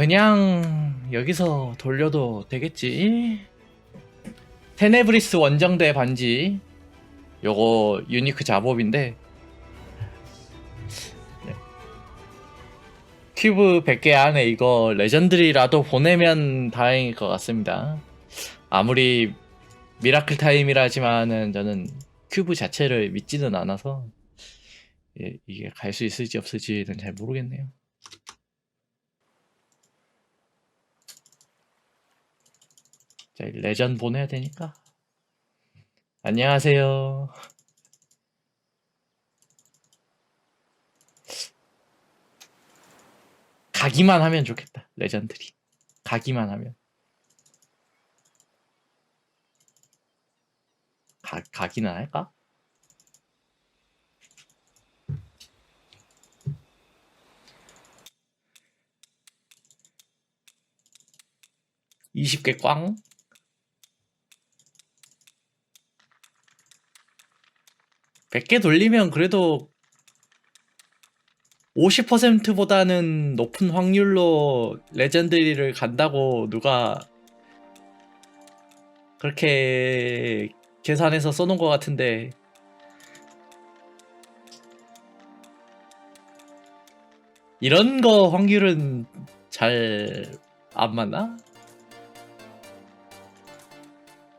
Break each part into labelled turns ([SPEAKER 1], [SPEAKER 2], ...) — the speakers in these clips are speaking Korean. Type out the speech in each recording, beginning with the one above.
[SPEAKER 1] 그냥 여기서 돌려도 되겠지. 테네브리스 원정대 반지. 요거 유니크 잡업인데. 네. 큐브 100개 안에 이거 레전드리라도 보내면 다행일 것 같습니다. 아무리 미라클 타임이라 하지만은 저는 큐브 자체를 믿지는 않아서 예, 이게 갈 수 있을지 없을지는 잘 모르겠네요. 자, 레전 보내야 되니까. 안녕하세요. 가기만 하면 좋겠다. 레전들이. 가기만 하면. 가, 가기는 할까? (20개) 꽝 100개 돌리면 그래도 50%보다는 높은 확률로 레전드리를 간다고 누가 그렇게 계산해서 써놓은 것 같은데 이런 거 확률은 잘 안 맞나?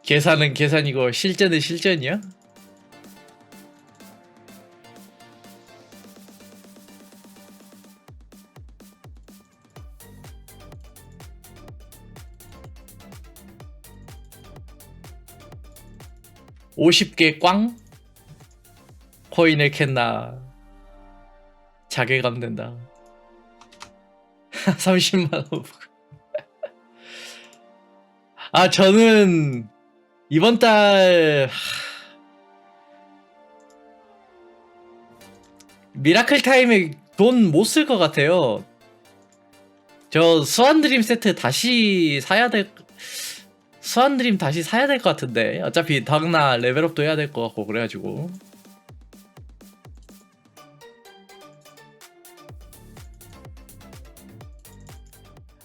[SPEAKER 1] 계산은 계산이고 실전은 실전이야? 오십 개 꽝? 코인을 캔나. 자괴감 된다. 30만 원. 아 저는 이번 달 하, 미라클 타임에 돈 못 쓸 것 같아요. 저 수완 드림 세트 다시 사야 될 수완드림 다시 사야 될 것 같은데. 어차피 다음날 레벨업도 해야 될 것 같고 그래가지고.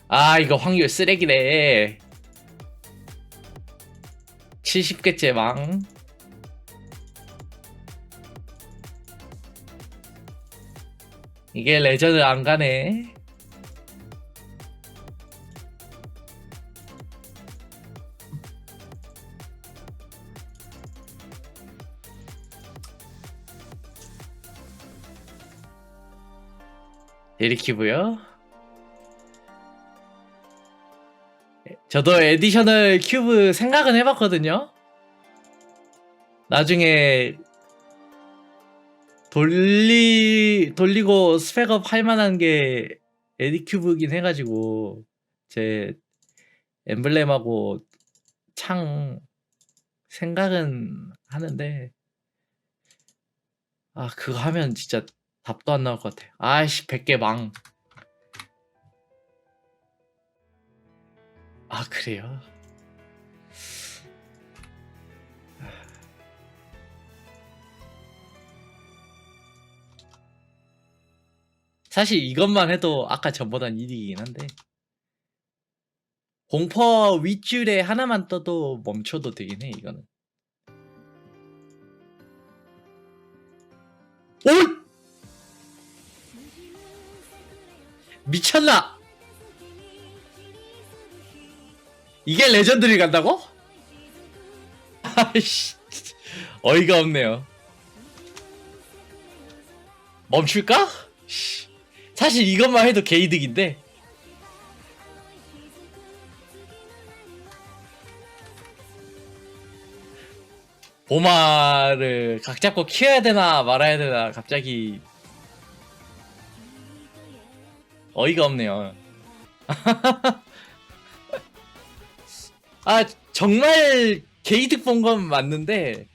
[SPEAKER 1] 아 이거 확률 쓰레기네. 70개째 망. 이게 레전드 안 가네 데리키브요? 저도 에디셔널 큐브 생각은 해봤거든요. 나중에 돌리 돌리고 스펙업 할 만한 게 에디 큐브긴 해가지고 제 엠블렘하고 창 생각은 하는데 아 그거 하면 진짜 답도 안 나올 것 같아. 아이씨 100개 망. 아 그래요? 사실 이것만 해도 아까 전보단 이득이긴 한데 공퍼 윗줄에 하나만 떠도 멈춰도 되긴 해 이거는 오! 미쳤나? 이게 레전드를 간다고? 아이씨 어이가 없네요 멈출까? 씨. 사실 이것만 해도 개이득인데 보마를 각 잡고 키워야 되나 말아야 되나 갑자기 어이가 없네요. 아 정말 게이득 본 건 맞는데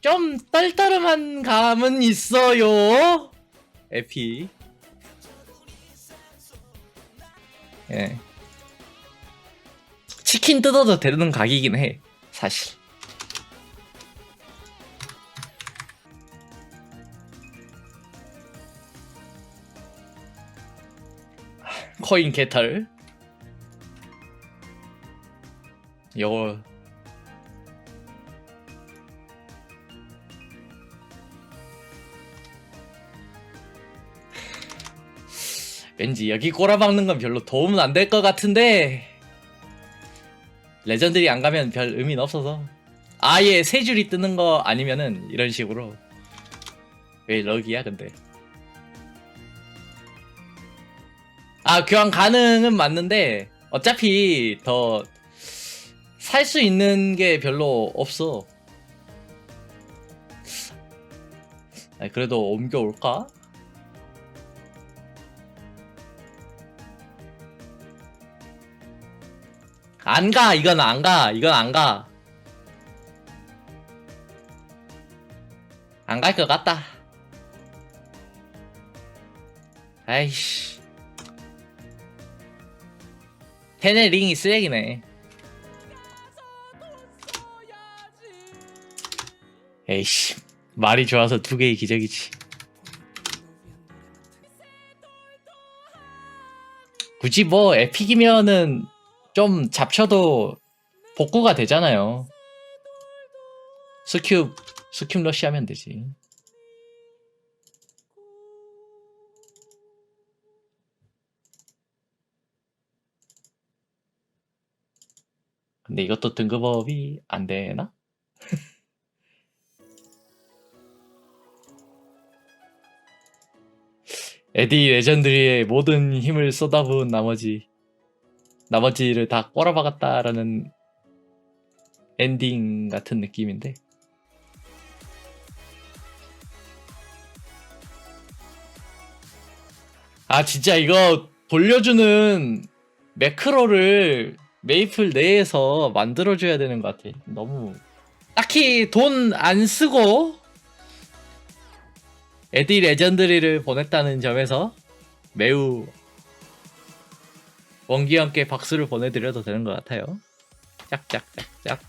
[SPEAKER 1] 좀 떨떠름한 감은 있어요. 에피. 예. 치킨 뜯어도 되는 가격이긴 해 사실 코인 개털. 요거. 왠지 여기 꼬라박는 건 별로 도움은 안 될 것 같은데 레전드리 안 가면 별 의미는 없어서. 아예 세 줄이 뜨는 거 아니면은 이런 식으로. 왜 럭이야 근데 아 교환 가능은 맞는데 어차피 더 살 수 있는 게 별로 없어 아니, 그래도 옮겨올까? 안 가, 이건 안 가, 이건 안 가. 안 갈 것 같다. 아이씨. 테네 링이 쓰레기네. 에이씨. 말이 좋아서 두 개의 기적이지. 굳이 뭐 에픽이면은 좀 잡쳐도 복구가 되잖아요. 스큐 스큐 러시 하면 되지. 근데 이것도 등급업이 안 되나? 에디 레전드리의 모든 힘을 쏟아부은 나머지 나머지를 다 꼬라박았다라는 엔딩 같은 느낌인데 아 진짜 이거 돌려주는 매크로를 메이플 내에서 만들어줘야 되는 것 같아 너무 딱히 돈 안 쓰고 에디 레전드리를 보냈다는 점에서 매우 원기 함께 박수를 보내드려도 되는 것 같아요. 짝짝짝짝.